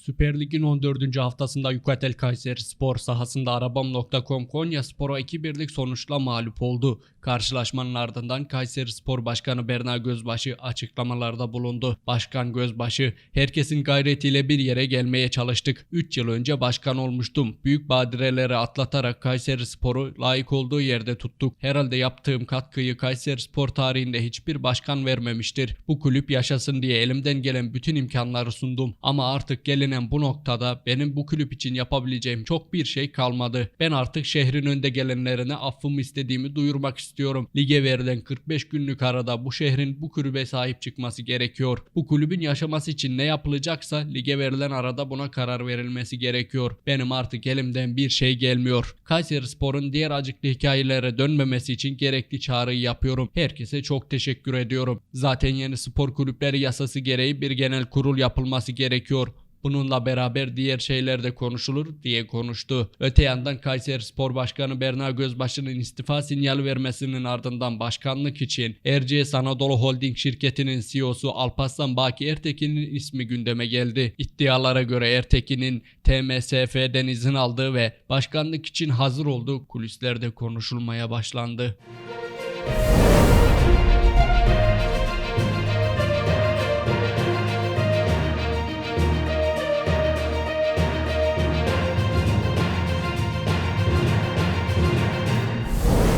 Süper Lig'in 14. haftasında Yukatel Kayseri Spor sahasında Arabam.com Konya Spor'a 2-1'lik sonuçla mağlup oldu. Karşılaşmanın ardından Kayseri Spor Başkanı Berna Gözbaşı açıklamalarda bulundu. Başkan Gözbaşı, herkesin gayretiyle bir yere gelmeye çalıştık. 3 yıl önce başkan olmuştum. Büyük badireleri atlatarak Kayseri Spor'u layık olduğu yerde tuttuk. Herhalde yaptığım katkıyı Kayseri Spor tarihinde hiçbir başkan vermemiştir. Bu kulüp yaşasın diye elimden gelen bütün imkanları sundum. Ama artık gelinen bu noktada benim bu kulüp için yapabileceğim çok bir şey kalmadı. Ben artık şehrin önde gelenlerine affımı istediğimi duyurmak istiyorum. Lige verilen 45 günlük arada bu şehrin bu kulübe sahip çıkması gerekiyor. Bu kulübün yaşaması için ne yapılacaksa lige verilen arada buna karar verilmesi gerekiyor. Benim artık elimden bir şey gelmiyor. Kayseri Spor'un diğer acıklı hikayelere dönmemesi için gerekli çağrıyı yapıyorum. Herkese çok teşekkür ediyorum. Zaten yeni spor kulüpleri yasası gereği bir genel kurul yapılması gerekiyor. Bununla beraber diğer şeyler de konuşulur diye konuştu. Öte yandan Kayseri Spor Başkanı Berna Gözbaşı'nın istifa sinyali vermesinin ardından başkanlık için Erciyes Anadolu Holding şirketinin CEO'su Alparslan Baki Ertekin'in ismi gündeme geldi. İddialara göre Ertekin'in TMSF'den izin aldığı ve başkanlık için hazır olduğu kulislerde konuşulmaya başlandı.